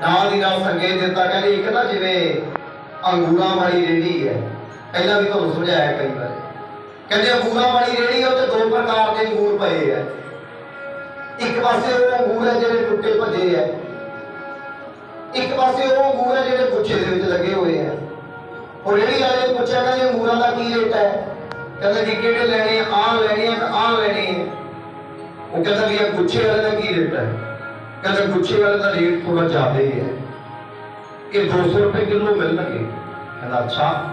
ਨਾਲ ਦੀ ਨਾਲ ਸੰਕੇਤ ਦਿੱਤਾ ਕਹਿੰਦੇ ਇੱਕ ਤਾਂ ਜਿਵੇਂ ਅੰਗੂਰਾਂ ਵਾਲੀ ਰੇੜੀ ਹੈ, ਪਹਿਲਾਂ ਵੀ ਤੁਹਾਨੂੰ ਸਮਝਾਇਆ ਕਈ ਵਾਰ। ਕਹਿੰਦੇ ਅੰਗੂਰਾਂ ਵਾਲੀ ਰੇੜੀ ਹੈ ਉੱਤੇ ਦੋ ਪ੍ਰਕਾਰ ਦੇ ਅੰਗੂਰ ਪਏ ਹੈ ਇੱਕ ਪਾਸੇ ਉਹ ਅੰਗੂਰ ਹੈ ਜਿਹੜੇ ਟੁੱਟੇ ਭੱਜੇ ਹੈ ਇੱਕ ਪਾਸੇ ਉਹ ਅੰਗੂਰ ਹੈ ਜਿਹੜੇ ਗੁੱਛੇ ਦੇ ਵਿੱਚ ਲੱਗੇ ਹੋਏ ਹੈ ਉਹ ਰੇੜੀ ਵਾਲੇ ਨੂੰ ਪੁੱਛਿਆ, ਕਹਿੰਦੇ ਅੰਗੂਰਾਂ ਦਾ ਕੀ ਰੇਟ ਹੈ? ਕਹਿੰਦੇ ਜੀ ਕਿਹੜੇ ਲੈਣੇ ਆ ਲੈਣੇ ਆ ਤਾਂ ਆਹ ਲੈਣੇ ਉਹ ਕਹਿੰਦਾ ਵੀ ਇਹ ਗੁੱਛੇ ਵਾਲੇ ਦਾ ਕੀ ਰੇਟ ਹੈ? ਕਹਿੰਦੇ ਗੁੱਛੇ ਵਾਲੇ ਦਾ ਰੇਟ ਥੋੜਾ ਜ਼ਿਆਦਾ ਹੈ ਇਹ 200 ਰੁਪਏ ਕਿਲੋ ਮਿਲਣਗੇ। ਕਹਿੰਦਾ, ਅੱਛਾ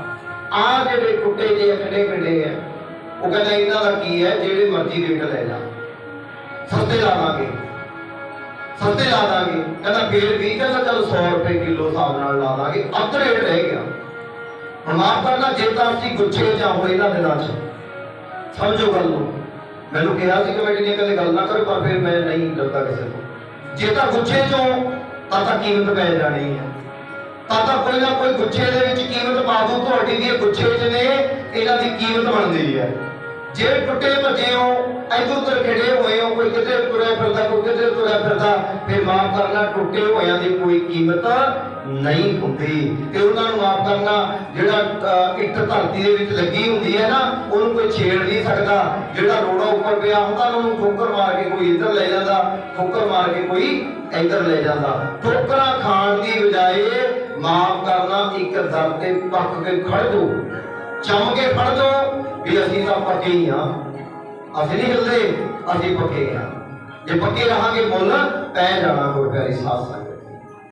ਆ ਜਿਹੜੇ ਟੁੱਟੇ ਜਿਹੇ ਖੜੇ ਖੜੇ ਆ? ਉਹ ਕਹਿੰਦਾ, ਇਹਨਾਂ ਦਾ ਕੀ ਹੈ? ਜਿਹੜੇ ਮਰਜ਼ੀ ਰੇਟ ਲੈ ਜਾ ਸਸਤੇ ਲਾ ਦਾਂਗੇ। ਸਸਤੇ ਲਾ ਦਾਂਗੇ। ਕਹਿੰਦਾ, ਫੇਰ ਵੀ ਕਹਿੰਦਾ, ਚਲ 100 ਰੁਪਏ ਕਿਲੋ ਹਿਸਾਬ ਨਾਲ ਲਾ ਦਾਂਗੇ। ਅੱਧ ਰੇਟ ਰਹਿ ਗਿਆ। ਮਾਫ ਕਰਨਾ ਜੇ ਤਾਂ ਅਸੀਂ ਗੁੱਛੇ ਜਾਂ ਹੋਏ ਇਹਨਾਂ ਦਿਨਾਂ 'ਚ। ਸਮਝੋ ਗੱਲ ਨੂੰ। ਮੈਨੂੰ ਕਿਹਾ ਸੀ ਕਮੇਟੀ ਨੇ ਕਦੇ ਗੱਲ ਨਾ ਕਰੋ, ਪਰ ਫਿਰ ਮੈਂ ਨਹੀਂ ਡਰਦਾ ਕਿਸੇ ਤੋਂ ਜੇ ਤਾਂ ਗੁੱਛੇ ਚੋਂ, ਤਾਂ ਤਾਂ ਕੀਮਤ ਪੈ ਜਾਣੀ ਹੈ ਤਾਂ ਤਾਂ ਕੋਈ ਨਾ ਕੋਈ ਗੁੱਛੇ ਦੇ ਵਿੱਚ ਕੀਮਤ ਪਾ ਦੂ, ਤੁਹਾਡੀ ਵੀ ਇਹ ਗੁੱਛੇ ਵਿੱਚ ਨੇ, ਇਹਨਾਂ ਦੀ ਕੀਮਤ ਬਣਦੀ ਹੈ ਜੇ ਟੁੱਟੇ ਭੱਜੇ ਹੋ ਇੱਧਰ ਉੱਧਰ ਖੜੇ ਹੋਏ ਹੋ ਕੋਈ ਕਿਤੇ ਤੁਰਿਆ ਫਿਰਦਾ, ਕੋਈ ਕਿਤੇ ਤੁਰਿਆ ਫਿਰਦਾ, ਫਿਰ ਮਾਫ ਕਰਨਾ ਟੁੱਟੇ ਹੋਇਆਂ ਦੀ ਕੋਈ ਕੀਮਤ ਨਹੀਂ ਹੁੰਦੀ। ਤੇ ਉਹਨਾਂ ਨੂੰ ਮਾਫ ਕਰਨਾ ਜਿਹੜਾ ਇੱਟ ਧਰਤੀ ਦੇ ਵਿੱਚ ਲੱਗੀ ਹੁੰਦੀ ਹੈ ਨਾ, ਉਹਨੂੰ ਕੋਈ ਛੇੜ ਨਹੀਂ ਸਕਦਾ। ਜਿਹੜਾ ਰੋੜਾ ਉੱਪਰ ਪਿਆ ਹੁੰਦਾ, ਉਹਨੂੰ ਠੋਕਰ ਮਾਰ ਕੇ ਕੋਈ ਇੱਧਰ ਲੈ ਜਾਂਦਾ, ਠੋਕਰ ਮਾਰ ਕੇ ਕੋਈ ਇੱਧਰ ਲੈ ਜਾਂਦਾ। ਠੋਕਰਾਂ ਖਾਣ ਦੀ ਬਜਾਏ ਮਾਫ ਕਰਨਾ ਇੱਕ ਦਰ ਤੇ ਪੱਕ ਕੇ ਖੜ ਜਾਓ। ਚੰਮ ਕੇ ਪੜ ਦੋ ਵੀ ਅਸੀਂ ਤਾਂ ਪੱਕੇ ਹੀ ਆ ਅਸੀਂ ਨਹੀਂ ਹਿੱਲਦੇ, ਅਸੀਂ ਪੱਕੇ ਆ ਜੇ ਪੱਕੇ ਰਹਾਂਗੇ ਮੁੱਲ ਪੈ ਜਾਣਾ ਗੁਰ ਪਿਆਰੀ ਸਾਧ ਸੰਗਤ।